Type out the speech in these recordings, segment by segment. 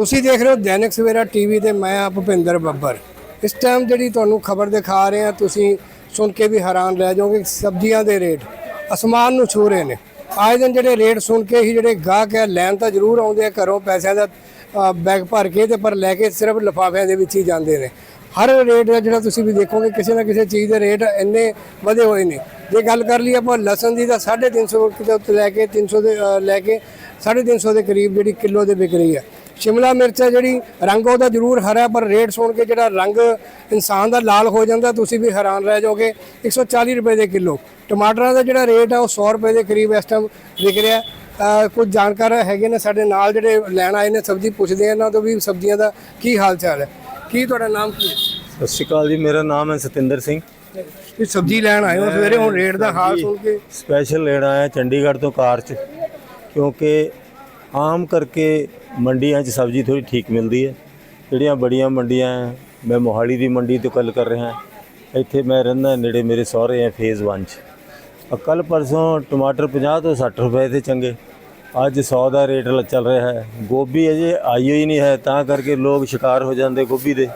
ਤੁਸੀਂ ਦੇਖ ਰਹੇ ਹੋ ਦੈਨਿਕ ਸਵੇਰਾ ਟੀਵੀ ਤੇ ਮੈਂ ਆ ਭੁਪਿੰਦਰ ਬੱਬਰ। ਇਸ ਟਾਈਮ ਜਿਹੜੀ ਤੁਹਾਨੂੰ ਖਬਰ ਦਿਖਾ ਰਹੇ ਆ ਤੁਸੀਂ ਸੁਣ ਕੇ ਵੀ ਹੈਰਾਨ ਰਹਿ ਜਾਓਗੇ ਸਬਜ਼ੀਆਂ ਦੇ ਰੇਟ ਅਸਮਾਨ ਨੂੰ ਛੂ ਰਹੇ ਨੇ। ਆਏ ਦਿਨ ਜਿਹੜੇ ਰੇਟ ਸੁਣ ਕੇ ਹੀ ਜਿਹੜੇ ਗਾਹਕ ਹੈ, ਲੈਣ ਤਾਂ ਜ਼ਰੂਰ ਆਉਂਦੇ ਆ ਘਰੋਂ ਪੈਸਿਆਂ ਦਾ ਬੈਗ ਭਰ ਕੇ ਤੇ ਪਰ ਲੈ ਕੇ ਸਿਰਫ ਲਿਫਾਫਿਆਂ ਦੇ ਵਿੱਚ ਹੀ ਜਾਂਦੇ ਨੇ। ਹਰ ਰੇਟ ਦਾ ਜਿਹੜਾ ਤੁਸੀਂ ਵੀ ਦੇਖੋਗੇ, ਕਿਸੇ ਨਾ ਕਿਸੇ ਚੀਜ਼ ਦੇ ਰੇਟ ਇੰਨੇ ਵਧੇ ਹੋਏ ਨੇ। ਜੇ ਗੱਲ ਕਰ ਲਈ ਆਪਾਂ ਲਸਣ ਦੀ ਤਾਂ 350 ਕਿਲੋ ਤੋਂ ਲੈ ਕੇ 300 ਦੇ ਲੈ ਕੇ 350 ਦੇ ਕਰੀਬ ਜਿਹੜੀ ਕਿਲੋ ਦੇ ਵਿਕ ਰਹੀ ਹੈ। ਸ਼ਿਮਲਾ ਮਿਰਚ ਹੈ ਜਿਹੜੀ ਰੰਗ ਉਹਦਾ ਜ਼ਰੂਰ ਹਰਾ ਪਰ ਰੇਟ ਸੁਣ ਕੇ ਜਿਹੜਾ ਰੰਗ ਇਨਸਾਨ ਦਾ ਲਾਲ ਹੋ ਜਾਂਦਾ ਤੁਸੀਂ ਵੀ ਹੈਰਾਨ ਰਹਿ ਜਾਓਗੇ। 140 ਰੁਪਏ ਦੇ ਕਿਲੋ। ਟਮਾਟਰਾਂ ਦਾ ਜਿਹੜਾ ਰੇਟ ਹੈ ਉਹ 100 ਰੁਪਏ ਦੇ ਕਰੀਬ ਇਸ ਟਾਈਮ ਵਿਕ ਰਿਹਾ ਕੁਝ ਜਾਣਕਾਰ ਹੈਗੇ ਨੇ ਸਾਡੇ ਨਾਲ ਜਿਹੜੇ ਲੈਣ ਆਏ ਨੇ ਸਬਜ਼ੀ ਪੁੱਛਦੇ ਆ ਇਹਨਾਂ ਤੋਂ ਵੀ ਸਬਜ਼ੀਆਂ ਦਾ ਕੀ ਹਾਲ ਚਾਲ ਹੈ। ਕੀ ਤੁਹਾਡਾ ਨਾਮ ਕੀ ਹੈ? ਸਤਿ ਸ਼੍ਰੀ ਅਕਾਲ ਜੀ ਮੇਰਾ ਨਾਮ ਹੈ ਸਤਿੰਦਰ ਸਿੰਘ। ਤੁਸੀਂ ਸਬਜ਼ੀ ਲੈਣ ਆਏ ਹੋ ਸਵੇਰੇ ਹੁਣ ਰੇਟ ਦਾ ਹਾਲ ਸੁਣ ਕੇ। ਸਪੈਸ਼ਲ ਲੈਣ ਆਇਆ ਚੰਡੀਗੜ੍ਹ ਤੋਂ ਕਾਰ 'ਚ ਕਿਉਂਕਿ ਆਮ ਕਰਕੇ ਮੰਡੀਆਂ 'ਚ ਸਬਜ਼ੀ ਥੋੜੀ ਠੀਕ ਮਿਲਦੀ ਹੈ। ਜਿਹੜੀਆਂ ਬੜੀਆਂ ਮੰਡੀਆਂ ਹੈ, ਮੈਂ ਮੋਹਾਲੀ ਦੀ ਮੰਡੀ ਤੋਂ ਗੱਲ ਕਰ ਰਿਹਾ ਇੱਥੇ ਮੈਂ ਰਹਿੰਦਾ ਨੇੜੇ ਮੇਰੇ ਸਹੁਰੇ ਹੈ ਫੇਜ਼ 1 'ਚ। ਕੱਲ ਪਰਸੋਂ ਟਮਾਟਰ 50 ਤੋਂ 60 ਰੁਪਏ ਤੇ ਚੰਗੇ। ਅੱਜ 100 ਦਾ ਰੇਟ ਚੱਲ ਰਿਹਾ ਹੈ। ਗੋਭੀ ਅਜੇ ਆਈ ਹੋਈ ਨਹੀਂ ਹੈ ਤਾਂ ਕਰਕੇ ਲੋਕ ਸ਼ਿਕਾਰ ਹੋ ਜਾਂਦੇ ਗੋਭੀ ਦੇ।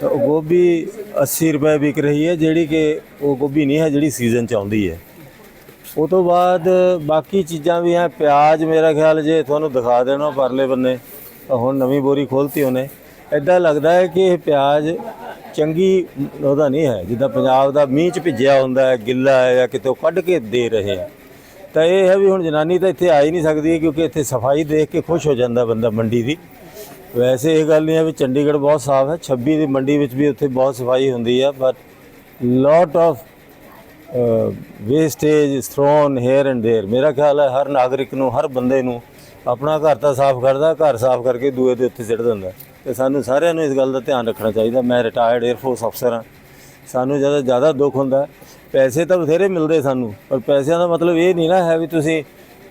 ਤਾਂ ਉਹ ਗੋਭੀ 80 ਰੁਪਏ ਵਿਕ ਰਹੀ ਹੈ ਜਿਹੜੀ ਕਿ ਉਹ ਗੋਭੀ ਨਹੀਂ ਹੈ ਜਿਹੜੀ ਸੀਜ਼ਨ ਚ ਆਉਂਦੀ ਹੈ। ਉਹ ਤੋਂ ਬਾਅਦ ਬਾਕੀ ਚੀਜ਼ਾਂ ਵੀ ਹੈ ਪਿਆਜ਼ ਮੇਰਾ ਖਿਆਲ ਜੇ ਤੁਹਾਨੂੰ ਦਿਖਾ ਦੇਣਾ ਪਰਲੇ ਬੰਨੇ, ਤਾਂ ਹੁਣ ਨਵੀਂ ਬੋਰੀ ਖੋਲਤੀ ਉਹਨੇ। ਐਦਾਂ ਲੱਗਦਾ ਹੈ ਕਿ ਇਹ ਪਿਆਜ਼ ਚੰਗੀ ਉਹਦਾ ਨਹੀਂ ਹੈ, ਜਿੱਦਾਂ ਪੰਜਾਬ ਦਾ ਮੀਂਹ ਚ ਭਿੱਜਿਆ ਹੁੰਦਾ ਹੈ, ਗਿੱਲਾ ਹੈ ਜਾਂ ਕਿਤੇ ਉਹ ਕੱਢ ਕੇ ਦੇ ਰਹੇ ਹੈ ਤਾਂ ਇਹ ਹੈ ਵੀ ਹੁਣ ਜਨਾਨੀ ਤਾਂ ਇੱਥੇ ਆ ਹੀ ਨਹੀਂ ਸਕਦੀ ਕਿਉਂਕਿ ਇੱਥੇ ਸਫ਼ਾਈ ਦੇਖ ਕੇ ਖੁਸ਼ ਹੋ ਜਾਂਦਾ ਬੰਦਾ ਮੰਡੀ ਦੀ। ਵੈਸੇ ਇਹ ਗੱਲ ਨਹੀਂ ਹੈ ਵੀ ਚੰਡੀਗੜ੍ਹ ਬਹੁਤ ਸਾਫ਼ ਹੈ 26 ਦੀ ਮੰਡੀ ਵਿੱਚ ਵੀ ਉੱਥੇ ਬਹੁਤ ਸਫ਼ਾਈ ਹੁੰਦੀ ਹੈ but lot of wastage thrown here and there ਮੇਰਾ ਖਿਆਲ ਹੈ ਹਰ ਨਾਗਰਿਕ ਨੂੰ, ਹਰ ਬੰਦੇ ਨੂੰ ਆਪਣਾ ਘਰ ਤਾਂ ਸਾਫ਼ ਕਰਦਾ, ਘਰ ਸਾਫ਼ ਕਰਕੇ ਦੂਏ ਦੇ ਉੱਤੇ ਸਿੱਟ ਦਿੰਦਾ ਤੇ ਸਾਨੂੰ ਸਾਰਿਆਂ ਨੂੰ ਇਸ ਗੱਲ ਦਾ ਧਿਆਨ ਰੱਖਣਾ ਚਾਹੀਦਾ। ਮੈਂ ਰਿਟਾਇਰਡ 에ਅਰਫੋਰਸ ਅਫਸਰ ਹਾਂ। ਸਾਨੂੰ ਜ਼ਿਆਦਾ ਜ਼ਿਆਦਾ ਦੁੱਖ ਹੁੰਦਾ ਪੈਸੇ ਤਾਂ ਬਥੇਰੇ ਮਿਲਦੇ ਸਾਨੂੰ, ਪਰ ਪੈਸਿਆਂ ਦਾ ਮਤਲਬ ਇਹ ਨਹੀਂ ਨਾ ਹੈ ਵੀ ਤੁਸੀਂ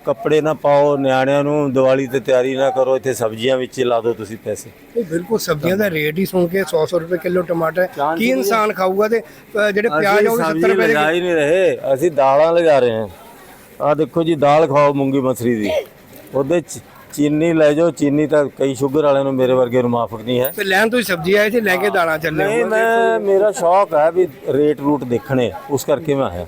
ਕੱਪੜੇ ਨਾ ਪਾਓ ਨਿਆਣਿਆਂ ਨੂੰ ਦੀਵਾਲੀ ਤੇ ਤਿਆਰੀ ਨਾ ਕਰੋ ਇੱਥੇ ਸਬਜ਼ੀਆਂ ਵਿੱਚ ਹੀ ਲਾ ਦਿਓ ਤੁਸੀਂ ਪੈਸੇ। ਇਹ ਬਿਲਕੁਲ ਸਬਜ਼ੀਆਂ ਦਾ ਰੇਟ ਹੀ ਸੁਣ ਕੇ 100 100 ਰੁਪਏ ਕਿਲੋ ਟਮਾਟਰ ਹੈ। ਕੀ ਇਨਸਾਨ ਖਾਊਗਾ ਤੇ ਅ, ਜਿਹੜੇ ਪਿਆਜ਼ ਆ ਉਹ ਵੀ 70 ਰੁਪਏ ਦੇ ਲਗਾ ਹੀ ਨਹੀਂ ਰਹੇ ਅਸੀਂ ਦਾਲਾਂ ਲਗਾ ਰਹੇ ਹਾਂ। ਆ ਦੇਖੋ ਜੀ ਦਾਲ ਖਾਓ ਮੂੰਗੀ ਮਸਰੀ ਦੀ। ਉਹਦੇ ਚ ਚੀਨੀ ਲੈ ਜਾਓ ਚੀਨੀ ਤਾਂ ਕਈ ਸ਼ੂਗਰ ਵਾਲਿਆਂ ਨੂੰ ਮੇਰੇ ਵਰਗੇ ਨੂੰ ਮਾਫਕ ਨਹੀਂ ਹੈ। ਤੇ ਲੈਣ ਤੁਸੀਂ ਸਬਜ਼ੀ ਆਏ ਸੀ ਲੈ ਕੇ ਦਾਣਾ ਚੱਲੇ ਨਹੀਂ ਹੋ ਮੈਂ ਮੇਰਾ ਸ਼ੌਕ ਹੈ ਵੀ ਰੇਟ ਰੂਟ ਦੇਖਣੇ ਉਸ ਕਰਕੇ ਮੈਂ ਆਇਆ।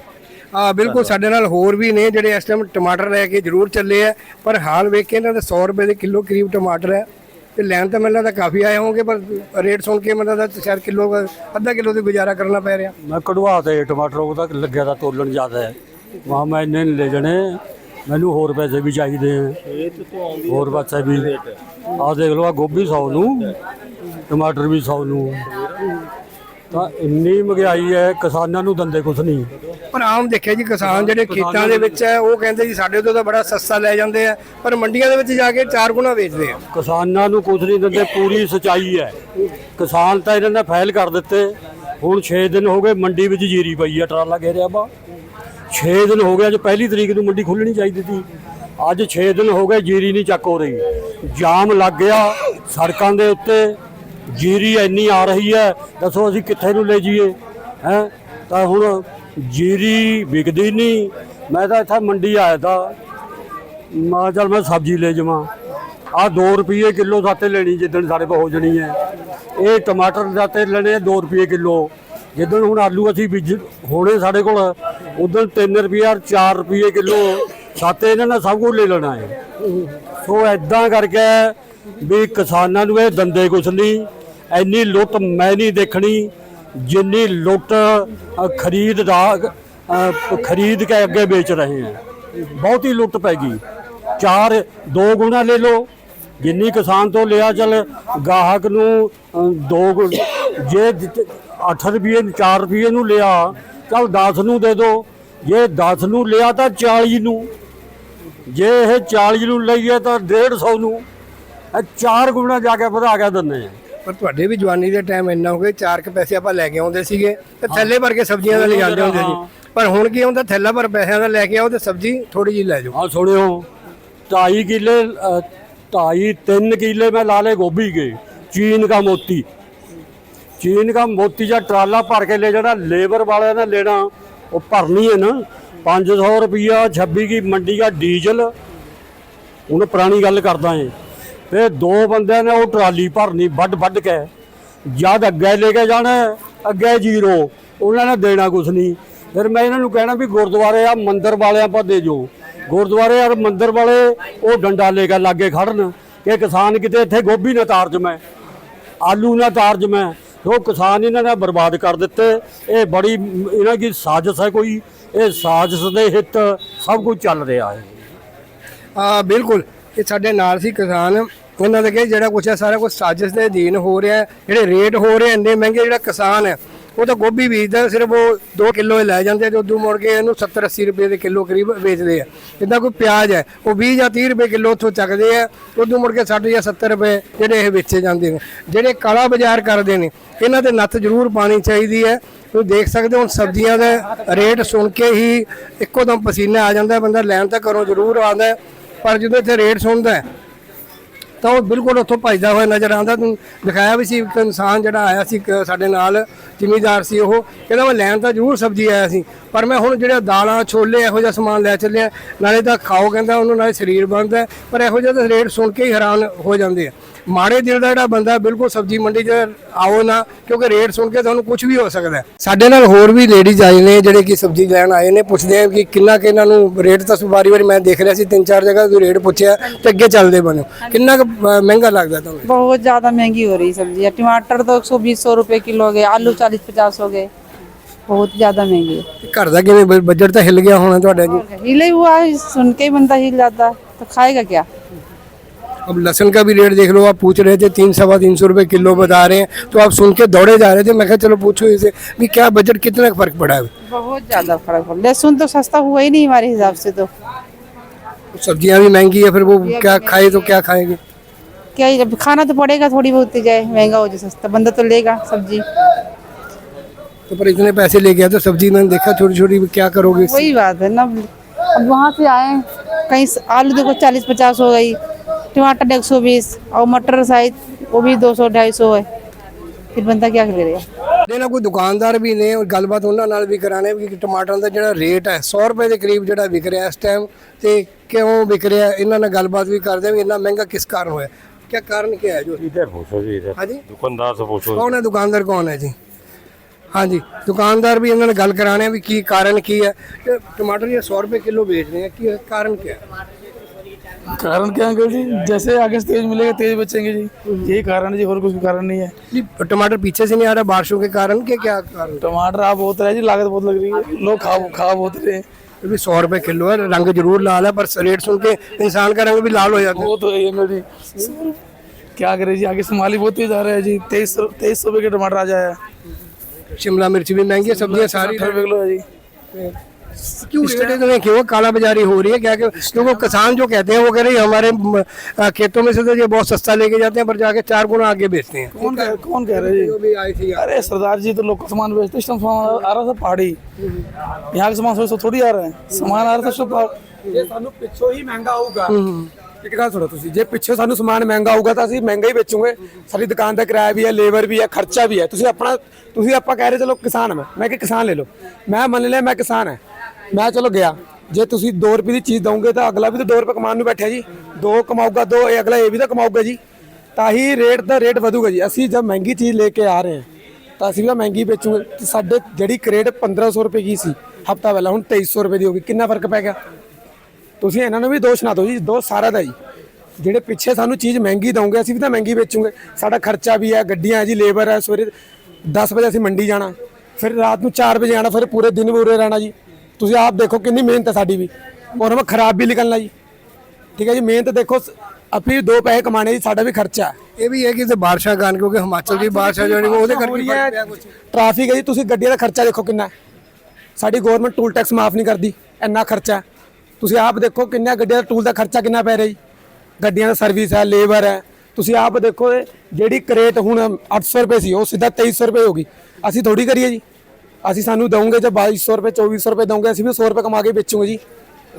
ਆ ਬਿਲਕੁਲ ਸਾਡੇ ਨਾਲ ਹੋਰ ਵੀ ਨੇ ਜਿਹੜੇ ਇਸ ਟਾਈਮ ਟਮਾਟਰ ਲੈ ਕੇ ਜ਼ਰੂਰ ਚੱਲੇ ਆ, ਪਰ ਹਾਲ ਵੇਖ ਕੇ ਇਹਨਾਂ ਦਾ 100 ਰੁਪਏ ਦੇ ਕਿਲੋ ਕਰੀਬ ਟਮਾਟਰ ਹੈ ਤੇ ਲੈਣ ਤਾਂ ਮੈਨੂੰ ਲੱਗਦਾ ਕਾਫੀ ਆਏ ਹੋਣਗੇ, ਪਰ ਰੇਟ ਸੁਣ ਕੇ ਮੈਨੂੰ ਲੱਗਦਾ ਸ਼ਾਇਦ ਕਿਲੋ, ਅੱਧਾ ਕਿਲੋ ਤੇ ਗੁਜ਼ਾਰਾ ਕਰਨਾ ਪੈ ਰਿਹਾ। ਮੈਂ ਕਢਵਾ ਤੇ ਟਮਾਟਰ ਉਹਦਾ ਲੱਗਿਆ ਦਾ ਤੋਲਣ ਜ਼ਿਆਦਾ ਹੈ। ਵਾਹ, ਮੈਂ ਇੰਨੇ ਨਹੀਂ ਲੈ ਜਣੇ। ਮੈਨੂੰ ਹੋਰ ਪੈਸੇ ਵੀ ਚਾਹੀਦੇ ਆ। ਹੋਰ ਪੈਸੇ ਵੀ। ਆਹ ਦੇਖ ਲਓ ਆ ਗੋਭੀ 100 ਨੂੰ, ਟਮਾਟਰ ਵੀ 100 ਨੂੰ। ਤਾਂ ਇੰਨੀ ਮਹਿੰਗਾਈ ਹੈ ਕਿਸਾਨਾਂ ਨੂੰ ਦੰਦੇ ਕੁਛ ਨਹੀਂ। ਪਰ ਆਮ ਦੇਖਿਆ ਜੀ ਕਿਸਾਨ ਜਿਹੜੇ ਖੇਤਾਂ ਦੇ ਵਿੱਚ ਹੈ ਉਹ ਕਹਿੰਦੇ ਜੀ ਸਾਡੇ ਤੋਂ ਤਾਂ ਬੜਾ ਸਸਤਾ ਲੈ ਜਾਂਦੇ ਆ ਪਰ ਮੰਡੀਆਂ ਦੇ ਵਿੱਚ ਜਾ ਕੇ ਚਾਰ ਗੁਣਾ ਵੇਚਦੇ ਆ। ਕਿਸਾਨਾਂ ਨੂੰ ਕੁਛ ਨਹੀਂ ਦਿੰਦੇ ਪੂਰੀ ਸਚਾਈ ਹੈ। ਕਿਸਾਨ ਤਾਂ ਇਹਨਾਂ ਨੇ ਫਾਈਲ ਕਰ ਦਿੱਤੇ। ਹੁਣ 6 ਦਿਨ ਹੋ ਗਏ ਮੰਡੀ ਵਿੱਚ ਜੀਰੀ ਪਈ ਆ ਟਰਾਲਾ ਘੇਰਿਆ ਵਾ। 6 ਦਿਨ ਹੋ ਗਏ ਅੱਜ ਪਹਿਲੀ ਤਰੀਕ ਨੂੰ ਮੰਡੀ ਖੁੱਲਣੀ ਚਾਹੀਦੀ ਸੀ। ਅੱਜ 6 ਦਿਨ ਹੋ ਗਏ ਜੀਰੀ ਨਹੀਂ ਚੱਕ ਹੋ ਰਹੀ। ਜਾਮ ਲੱਗ ਗਿਆ ਸੜਕਾਂ ਦੇ ਉੱਤੇ। ਜੀਰੀ ਇੰਨੀ ਆ ਰਹੀ ਹੈ, ਦੱਸੋ ਅਸੀਂ ਕਿੱਥੇ ਨੂੰ ਲੈ ਜਾਈਏ? ਹੈ? ਤਾਂ ਹੁਣ ਜੀਰੀ ਵਿਕਦੀ ਨਹੀਂ। ਮੈਂ ਤਾਂ ਇੱਥੇ ਮੰਡੀ ਆਇਆ ਤਾਂ। ਮੈਂ ਕਿਹਾ ਚੱਲ ਮੈਂ ਸਬਜ਼ੀ ਲੈ ਜਾਵਾਂ। ਆ 2 ਰੁਪਏ ਕਿਲੋ ਸਾਤੇ ਲੈਣੀ ਜਿੱਦਣ ਸਾਡੇ ਕੋਲ ਹੋ ਜਣੀ ਹੈ। ਇਹ ਟਮਾਟਰ ਦਾ ਲੈਣੇ 2 ਰੁਪਏ ਕਿਲੋ। ਜਿੱਦਣ ਹੁਣ ਆਲੂ ਅਸੀਂ ਬੀਜ ਹੋਣੇ ਸਾਡੇ ਕੋਲ, ਉਦੋਂ 3 ਰੁਪਏ 4 ਰੁਪਏ ਕਿਲੋ। ਸਾਤੇ ਇਹਨਾਂ ਨੇ ਸਭ ਕੁਝ ਲੈ ਲੈਣਾ ਹੈ। ਸੋ ਐਦਾਂ ਕਰਕੇ ਵੀ ਕਿਸਾਨਾਂ ਨੂੰ ਇਹ ਦੰਦੇ ਕੁਛ ਨਹੀਂ ਐਨੀ ਲੁੱਟ ਮੈਂ ਨਹੀਂ ਦੇਖਣੀ ਜਿੰਨੀ ਲੁੱਟ ਅ, ਖਰੀਦਦਾਰ ਖਰੀਦ ਕੇ ਅੱਗੇ ਵੇਚ ਰਹੇ ਹੈ। ਬਹੁਤੀ ਲੁੱਟ ਪੈ ਗਈ। ਚਾਰ ਦੋ ਗੁਣਾ ਲੈ ਲਓ। ਜਿੰਨੀ ਕਿਸਾਨ ਤੋਂ ਲਿਆ ਚੱਲ ਗਾਹਕ ਨੂੰ ਦੋ ਗੁ- ਜੇ 8 ਰੁਪਏ 4 ਰੁਪਏ ਨੂੰ ਲਿਆ ਚੱਲ 10 ਨੂੰ ਦੇ ਦਿਓ ਜੇ 10 ਨੂੰ ਲਿਆ ਤਾਂ 40 ਨੂੰ। ਜੇ ਇਹ 40 ਨੂੰ ਲਈਏ ਤਾਂ 150 ਨੂੰ। ਚਾਰ ਗੁਣਾ ਜਾ ਕੇ ਵਧਾ ਕੇ ਦਿੰਦੇ ਆ। ਪਰ ਤੁਹਾਡੇ ਵੀ ਜਵਾਨੀ ਦੇ ਟਾਈਮ ਇੰਨਾ ਹੋ ਗਏ ਚਾਰ ਕੁ ਪੈਸੇ ਆਪਾਂ ਲੈ ਕੇ ਆਉਂਦੇ ਸੀਗੇ ਤੇ ਥੈਲੇ ਭਰ ਕੇ ਸਬਜ਼ੀਆਂ ਦਾ ਲੈ ਜਾਂਦੇ ਹੁੰਦੇ ਸੀ। ਪਰ ਹੁਣ ਕੀ ਹੁੰਦਾ ਥੈਲਾ ਭਰ ਪੈਸਿਆਂ ਦਾ ਲੈ ਕੇ ਆਓ ਤੇ ਸਬਜ਼ੀ ਥੋੜੀ ਜੀ ਲੈ ਜਾਓ। ਹਾਂ ਸੁਣਿਓ 2.5 ਕਿੱਲੇ 2.5 3 ਕਿੱਲੇ ਮੈਂ ਲਾ ਲੇ ਗੋਭੀ ਕੇ ਚੀਨ ਦਾ ਮੋਤੀ। ਚੀਨ ਦਾ ਮੋਤੀ ਜਾਂ ਟਰਾਲਾ ਭਰ ਕੇ ਲੈ ਜਾਣਾ ਲੇਬਰ ਵਾਲਿਆਂ ਨੇ ਲੈਣਾ ਉਹ ਭਰਨੀ ਹੈ ਨਾ। 500 ਰੁਪਿਆ 26 ਕੀ ਮੰਡੀ ਦਾ ਡੀਜ਼ਲ। ਉਹਨੇ ਪੁਰਾਣੀ ਗੱਲ ਕਰਦਾ ਏ। ਤੇ ਦੋ ਬੰਦਿਆਂ ਨੇ ਉਹ ਟਰਾਲੀ ਭਰਨੀ ਵੱਡ ਵੱਡ ਕੇ। ਜਦ ਅੱਗੇ ਲੈ ਕੇ ਜਾਣਾ, ਅੱਗੇ ਜ਼ੀਰੋ। ਉਹਨਾਂ ਨੇ ਦੇਣਾ ਕੁਛ ਨਹੀਂ। ਫਿਰ ਮੈਂ ਇਹਨਾਂ ਨੂੰ ਕਹਿਣਾ ਵੀ ਗੁਰਦੁਆਰੇ ਆ, ਮੰਦਰ ਵਾਲਿਆਂ ਪਰ ਦੇ ਜੋ ਗੁਰਦੁਆਰੇ ਔਰ ਮੰਦਰ ਵਾਲੇ ਉਹ ਡੰਡਾ ਲੈ ਕੇ ਲਾਗੇ ਖੜਨ ਕਿ ਕਿਸਾਨ ਕਿਤੇ ਇੱਥੇ ਗੋਭੀ ਨਾ ਤਾਰ ਜਮੈ, ਆਲੂ ਨਾ ਤਾਰ ਜਮੈ। ਉਹ ਕਿਸਾਨ ਇਹਨਾਂ ਨੇ ਬਰਬਾਦ ਕਰ ਦਿੱਤੇ। ਇਹ ਬੜੀ, ਇਹਨਾਂ ਦੀ ਸਾਜ਼ਿਸ਼ ਹੈ ਕੋਈ। ਇਹ ਸਾਜ਼ਿਸ਼ ਦੇ ਹਿੱਤ ਸਭ ਕੁਝ ਚੱਲ ਰਿਹਾ ਹੈ। ਆ, ਬਿਲਕੁਲ। ਇਹ ਸਾਡੇ ਨਾਲ ਸੀ ਕਿਸਾਨ। ਉਹਨਾਂ ਦੇ ਕਿ ਜਿਹੜਾ ਕੁਛ ਹੈ, ਸਾਰਾ ਕੁਝ ਸਾਜ਼ਿਸ਼ ਦੇ ਅਧੀਨ ਹੋ ਰਿਹਾ ਜਿਹੜੇ ਰੇਟ ਹੋ ਰਹੇ ਇੰਨੇ ਮਹਿੰਗੇ ਜਿਹੜਾ ਕਿਸਾਨ ਹੈ, ਉਹ ਤਾਂ ਗੋਭੀ ਬੀਜਦਾ ਸਿਰਫ ਉਹ 2 ਕਿਲੋ ਹੀ ਲੈ ਜਾਂਦੇ ਤੇ ਉਦੋਂ ਮੁੜ ਕੇ ਇਹਨੂੰ 70 80 ਰੁਪਏ ਦੇ ਕਿਲੋ ਕਰੀਬ ਵੇਚਦੇ ਆ। ਜਿੱਦਾਂ ਕੋਈ ਪਿਆਜ਼ ਹੈ, ਉਹ 20 ਜਾਂ 30 ਰੁਪਏ ਕਿਲੋ ਉੱਥੋਂ ਚੱਕਦੇ ਆ, ਉਦੋਂ ਮੁੜ ਕੇ 60 ਜਾਂ 70 ਰੁਪਏ ਜਿਹੜੇ ਇਹ ਵੇਚੇ ਜਾਂਦੇ ਨੇ। ਜਿਹੜੇ ਕਾਲਾ ਬਾਜ਼ਾਰ ਕਰਦੇ ਨੇ, ਇਹਨਾਂ ਤੇ ਨੱਥ ਜ਼ਰੂਰ ਪਾਣੀ ਚਾਹੀਦੀ ਹੈ। ਤੁਸੀਂ ਦੇਖ ਸਕਦੇ ਹੋ, ਹੁਣ ਸਬਜ਼ੀਆਂ ਦਾ ਰੇਟ ਸੁਣ ਕੇ ਹੀ ਇੱਕੋ ਦਮ ਪਸੀਨਾ ਆ ਜਾਂਦਾ ਬੰਦਾ ਲੈਣ ਤਾਂ ਘਰੋਂ ਜ਼ਰੂਰ ਆਉਂਦਾ ਪਰ ਜਦੋਂ ਇੱਥੇ ਰੇਟ ਸੁਣਦਾ ਤਾਂ ਉਹ ਬਿਲਕੁਲ ਉੱਥੋਂ ਭੱਜਦਾ ਹੋਇਆ ਨਜ਼ਰ ਆਉਂਦਾ। ਤੂੰ ਦਿਖਾਇਆ ਵੀ ਸੀ ਇੱਕ ਇਨਸਾਨ ਜਿਹੜਾ ਆਇਆ ਸੀ ਇੱਕ ਸਾਡੇ ਨਾਲ, ਜ਼ਿਮੀਦਾਰ ਸੀ ਉਹ। ਕਹਿੰਦਾ ਮੈਂ ਲੈਣ ਤਾਂ ਜ਼ਰੂਰ ਸਬਜ਼ੀ ਆਇਆ ਸੀ, ਪਰ ਮੈਂ ਹੁਣ ਜਿਹੜਾ ਦਾਲਾਂ, ਛੋਲੇ ਇਹੋ ਜਿਹਾ ਸਮਾਨ ਲੈ ਚੱਲਿਆ, ਨਾਲੇ ਤਾਂ ਖਾਓ ਕਹਿੰਦਾ ਉਹਨੂੰ, ਨਾਲੇ ਸਰੀਰ ਬਣਦਾ, ਪਰ ਇਹੋ ਜਿਹਾ ਤਾਂ ਰੇਟ ਸੁਣ ਕੇ ਹੀ ਹੈਰਾਨ ਹੋ ਜਾਂਦੇ ਆ। ਮਾੜੇ ਦਿਲ ਦਾ ਜਿਹੜਾ ਬੰਦਾ ਬਿਲਕੁਲ ਸਬਜ਼ੀ ਮੰਡੀ 'ਚ ਆਓ ਨਾ ਕਿਉਂਕਿ ਰੇਟ ਸੁਣ ਕੇ ਤੁਹਾਨੂੰ ਕੁਝ ਵੀ ਹੋ ਸਕਦਾ ਹੈ। ਸਾਡੇ ਨਾਲ ਹੋਰ ਵੀ ਲੇਡੀਜ਼ ਆਏ ਨੇ ਜਿਹੜੇ ਕਿ ਸਬਜ਼ੀ ਲੈਣ ਆਏ ਨੇ ਪੁੱਛਦੇ ਆ ਕਿ ਕਿੰਨਾ ਕਿ ਇਹਨਾਂ ਨੂੰ ਰੇਟ ਤਾਂ ਵਾਰੀ ਵਾਰੀ ਮੈਂ ਦੇਖ ਰਿਹਾ ਸੀ ਤਿੰਨ ਚਾਰ ਜਗ੍ਹਾ ਤੋਂ ਰੇਟ ਪੁੱਛਿਆ ਤੇ ਅੱਗੇ ਚੱਲਦੇ ਬਣੋ ਕਿੰਨਾ ਕੁ, ਅ, ਮਹਿੰਗਾ ਲੱਗਦਾ ਤੁਹਾਨੂੰ बहुत ज़्यादा महंगी हो रही सब्जी है टमाटर तो एक सौ बीस सौ रुपये किलो हो गए आलू चालीस पचास हो गए बहुत ज़्यादा महंगी है ਘਰ ਦਾ ਕਿਵੇਂ ਬ- ਬਜਟ ਤਾਂ ਹਿੱਲ ਗਿਆ ਹੋਣਾ ਤੁਹਾਡਾ ਜੀ हिले हुआ है सुन के ही बंदा हिल जाता है तो खाएगा क्या अब लहसन का भी रेट देख लो आप पूछ रहे थे तीन सवा तीन सौ रुपये किलो बता रहे हैं तो आप सुन के दौड़े जा रहे थे मैं कहा चलो पूछो इसे भी क्या बजट कितना फ़र्क पड़ा है? बहुत ज़्यादा फ़र्क पड़ा। लहसुन तो सस्ता हुआ ही नहीं हमारे हिसाब से तो। सब्ज़ियाँ भी महँगी है फिर वो क्या खाए तो क्या खाएँगे? क्या अब खाना तो पड़ेगा थोड़ी बहुत ही जाए महँगा हो जाए सस्ता बंदा तो लेगा सब्ज़ी। तो पर इतने पैसे ले गया तो सब्ज़ी मैंने देखा छोटी छोटी क्या करोगे? वही बात है ना अब वहाँ से आए कहीं आलू देखो चालीस पचास हो गई टमाटर एक सौ बीस और मटर शायद वो भी दो सौ ढाई सौ है फिर बंदा क्या करेगा ਸਾਡੇ ਨਾਲ ਕੋਈ ਦੁਕਾਨਦਾਰ ਵੀ ਨੇ ਔਰ ਗੱਲਬਾਤ ਉਹਨਾਂ ਨਾਲ ਵੀ ਕਰਾਣੇ ਵੀ ਕਿ ਟਮਾਟਰਾਂ ਦਾ ਜਿਹੜਾ ਰੇਟ ਹੈ 100 ਰੁਪਏ ਦੇ ਕਰੀਬ ਜਿਹੜਾ ਵਿਕ ਰਿਹਾ ਇਸ ਟਾਈਮ ਤੇ ਕਿਉਂ ਵਿਕ ਰਿਹਾ ਇਹਨਾਂ ਨਾਲ ਗੱਲਬਾਤ ਵੀ ਕਰਦੇ ਆ ਵੀ ਇੰਨਾ ਮਹਿੰਗਾ ਕਿਸ ਕਾਰਨ ਹੋਇਆ क्या कारण क्या है जो इधर पूछो जी इधर हाँ जी दुकानदार से पूछो ਕੌਣ ਹੈ ਦੁਕਾਨਦਾਰ ਕੌਣ ਹੈ ਜੀ ਹਾਂਜੀ ਦੁਕਾਨਦਾਰ ਵੀ ਇਹਨਾਂ ਨਾਲ ਗੱਲ ਕਰਾਣੇ ਆ ਵੀ ਕੀ ਕਾਰਨ ਕੀ ਹੈ ਕਿ ਟਮਾਟਰ ਇਹ 100 ਰੁਪਏ ਕਿਲੋ ਵੇਚ ਰਹੇ ਆ ਕੀ ਕਾਰਨ ਕੀ ਹੈ कारण क्या अंकल जी जैसे आगे से तेज मिलेगा तेज बचेंगे जी यही कारण है जी और कुछ कारण नहीं है जी टमाटर पीछे से नहीं आ रहा बारिशों के कारण के क्या कारण टमाटर आप बहुत रहे जी लागत बहुत लग रही है लोग खा खा बहुत रहे हैं ये भी सौ रुपए किलो है रंग जरूर लाल है पर रेट सुन के इंसान का रंग भी लाल हो जाता है वो तो है ही अंकल जी क्या करें जी आगे से माली बहुत तेज आ रहा है जी तेईस सौ तेईस सौ रुपये के टमाटर आ जाए शिमला मिर्च भी महंगी है सब्जियां सारी साठ रुपये किलो है जी क्यों रेट इतने क्यों काला बाजारी हो रही है क्या क्यों क्योंकि किसान जो कहते हैं वो कह रहे हैं हमारे म, आ, खेतों में से तो ये बहुत सस्ता लेके जाते हैं पर जाके चार गुना आगे बेचते हैं कौन कह कौन कह रहे हैं जो जी भी आई थी अरे सरदार जी तो लोग का सामान बेचते इस टाइम सामान आ रहा था पहाड़ी यहाँ का सामान सोच थोड़ी आ रहा है सामान आ रहा था सब पहाड़- ਜੇ ਸਾਨੂੰ ਪਿੱਛੋਂ ਹੀ ਮਹਿੰਗਾ ਆਊਗਾ ਇੱਕ ਗੱਲ ਸੁਣੋ ਤੁਸੀਂ ਜੇ ਪਿੱਛੋਂ ਸਾਨੂੰ ਸਮਾਨ ਮਹਿੰਗਾ ਆਊਗਾ ਤਾਂ ਅਸੀਂ ਮਹਿੰਗਾ ਹੀ ਵੇਚੂਗੇ ਸਾਡੀ ਦੁਕਾਨ ਦਾ ਕਿਰਾਇਆ ਵੀ ਹੈ ਲੇਬਰ ਵੀ ਹੈ ਖਰਚਾ ਵੀ ਹੈ ਤੁਸੀਂ ਆਪਣਾ ਤੁਸੀਂ ਆਪਾਂ ਕਹਿ ਰਹੇ ਚਲੋ ਕਿਸਾਨ ਹਾਂ ਮੈਂ ਮੈਂ ਕਿ ਕਿਸਾਨ ਲੈ ਲਓ ਮੈਂ ਮੰਨ ਲਿਆ ਮੈਂ ਕਿਸਾਨ ਹੈ ਮੈਂ ਚਲੋ ਗਿਆ। ਜੇ ਤੁਸੀਂ 2 ਰੁਪਏ ਦੀ ਚੀਜ਼ ਦਵੋਗੇ ਤਾਂ ਅਗਲਾ ਵੀ ਤਾਂ 2 ਰੁਪਏ ਕਮਾਉਣ ਨੂੰ ਬੈਠਿਆ ਜੀ। 2 ਕਮਾਊਗਾ 2 ਇਹ ਅਗਲਾ ਇਹ ਵੀ ਤਾਂ ਕਮਾਊਗਾ ਜੀ। ਤਾਂ ਹੀ ਰੇਟ ਦਾ ਰੇਟ ਵਧੂਗਾ ਜੀ। ਅਸੀਂ ਜਦ ਮਹਿੰਗੀ ਚੀਜ਼ ਲੈ ਕੇ ਆ ਰਹੇ ਹਾਂ, ਤਾਂ ਅਸੀਂ ਵੀ ਤਾਂ ਮਹਿੰਗੀ ਵੇਚੂਗੇ। ਸਾਡੇ ਜਿਹੜੀ ਕਰੇਟ 1500 ਰੁਪਏ ਕੀ ਸੀ, ਹਫਤਾ ਪਹਿਲਾਂ ਹੁਣ 2300 ਰੁਪਏ ਦੀ ਹੋ ਗਈ। ਕਿੰਨਾ ਫ਼ਰਕ ਪੈ ਗਿਆ? ਤੁਸੀਂ ਇਹਨਾਂ ਨੂੰ ਵੀ ਦੋਸ਼ ਨਾ ਦਿਓ ਜੀ। ਦੋਸ਼ ਸਾਰਾ ਦਾ ਜੀ। ਜਿਹੜੇ ਪਿੱਛੇ ਸਾਨੂੰ ਚੀਜ਼ ਮਹਿੰਗੀ ਦਵੋਗੇ, ਅਸੀਂ ਵੀ ਤਾਂ ਮਹਿੰਗੀ ਵੇਚੂਗੇ। ਸਾਡਾ ਖਰਚਾ ਵੀ ਹੈ, ਗੱਡੀਆਂ ਹੈ ਜੀ ਲੇਬਰ ਹੈ। ਸਵੇਰੇ 10 ਵਜੇ ਅਸੀਂ ਮੰਡੀ ਜਾਣਾ। ਫਿਰ ਰਾਤ ਨੂੰ 4 ਵਜੇ ਆਣਾ, ਫਿਰ ਪੂਰੇ ਦਿਨ ਵੀ ਉਰੇ ਰਹਿਣਾ ਜੀ। ਤੁਸੀਂ ਆਪ ਦੇਖੋ ਕਿੰਨੀ ਮਿਹਨਤ ਹੈ ਸਾਡੀ ਵੀ। ਔਰ ਹਮੇ ਖਰਾਬ ਵੀ ਨਿਕਲਣਾ ਜੀ। ਠੀਕ ਹੈ ਜੀ ਮਿਹਨਤ ਦੇਖੋ ਆਪਣੀ ਦੋ ਪੈਸੇ ਕਮਾਣੇ ਜੀ ਸਾਡਾ ਵੀ ਖਰਚਾ। ਹੈ ਇਹ ਵੀ ਹੈ ਕਿ ਬਾਰਿਸ਼ਾਂ ਕਾਰਨ ਕਿਉਂਕਿ ਹਿਮਾਚਲ ਦੀ ਬਾਰਿਸ਼ ਆ ਜਾਣੀ ਉਹਦੇ ਕਰਕੇ। ਟ੍ਰੈਫਿਕ ਹੈ ਜੀ ਤੁਸੀਂ ਗੱਡੀਆਂ ਦਾ ਖਰਚਾ ਦੇਖੋ ਕਿੰਨਾ ਸਾਡੀ ਗਵਰਨਮੈਂਟ ਟੂਲ ਟੈਕਸ ਮਾਫ ਨਹੀਂ ਕਰਦੀ ਇੰਨਾ ਖਰਚਾ। ਤੁਸੀਂ ਆਪ ਦੇਖੋ ਕਿੰਨਾ ਗੱਡੀਆਂ ਦਾ ਟੂਲ ਦਾ ਖਰਚਾ ਕਿੰਨਾ ਪੈ ਰਿਹਾ ਜੀ। ਗੱਡੀਆਂ ਦਾ ਸਰਵਿਸ ਹੈ ਲੇਬਰ ਹੈ। ਤੁਸੀਂ ਆਪ ਦੇਖੋ ਜਿਹੜੀ ਕਰੇਟ ਹੁਣ 800 ਰੁਪਏ ਸੀ ਉਹ ਸਿੱਧਾ 2300 ਰੁਪਏ ਹੋ ਗਈ। ਅਸੀਂ ਥੋੜੀ ਕਰੀਏ ਜੀ। ਅਸੀਂ ਸਾਨੂੰ ਦਵੋਗੇ ਜੇ 2200 ਰੁਪਏ 2400 ਰੁਪਏ ਦਵੋਗੇ ਅਸੀਂ ਵੀ 100 ਰੁਪਏ ਕਮਾ ਕੇ ਵੇਚੂਗੇ ਜੀ।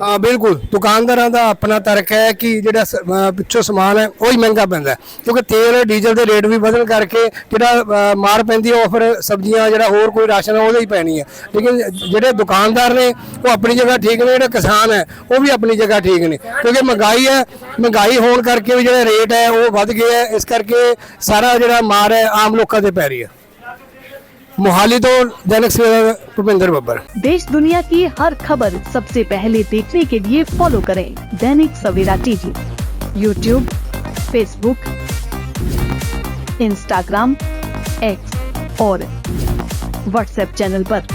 ਹਾਂ ਬਿਲਕੁਲ। ਦੁਕਾਨਦਾਰਾਂ ਦਾ ਆਪਣਾ ਤਰਕ ਹੈ ਕਿ ਜਿਹੜਾ ਸ- ਅਹ ਪਿੱਛੋਂ ਸਮਾਨ ਹੈ ਉਹ ਹੀ ਮਹਿੰਗਾ ਪੈਂਦਾ ਹੈ। ਕਿਉਂਕਿ ਤੇਲ ਡੀਜ਼ਲ ਦੇ ਰੇਟ ਵੀ ਵਧਣ ਕਰਕੇ ਜਿਹੜਾ ਅਹ, ਮਾਰ ਪੈਂਦੀ ਹੈ ਉਹ ਫਿਰ ਸਬਜ਼ੀਆਂ ਜਿਹੜਾ ਹੋਰ ਕੋਈ ਰਾਸ਼ਨ ਹੈ ਉਹਦੇ ਹੀ ਪੈਣੀ ਹੈ। ਲੇਕਿਨ ਜਿਹੜੇ ਦੁਕਾਨਦਾਰ ਨੇ ਉਹ ਆਪਣੀ ਜਗ੍ਹਾ ਠੀਕ ਨੇ ਜਿਹੜੇ ਕਿਸਾਨ ਹੈ ਉਹ ਵੀ ਆਪਣੀ ਜਗ੍ਹਾ ਠੀਕ ਨੇ। ਕਿਉਂਕਿ ਮਹਿੰਗਾਈ ਹੈ ਮਹਿੰਗਾਈ ਹੋਣ ਕਰਕੇ ਵੀ ਜਿਹੜਾ ਰੇਟ ਹੈ ਉਹ ਵੱਧ ਗਿਆ ਹੈ। ਇਸ ਕਰਕੇ ਸਾਰਾ ਜਿਹੜਾ ਮਾਰ ਹੈ ਆਮ ਲੋਕਾਂ ਤੇ ਪੈ ਰਹੀ ਹੈ। मोहाली तो दैनिक सवेरा भूपेंद्र बब्बर देश दुनिया की हर खबर सबसे पहले देखने के लिए फॉलो करें Dainik Savera TV YouTube Facebook Instagram X और व्हाट्सएप चैनल पर।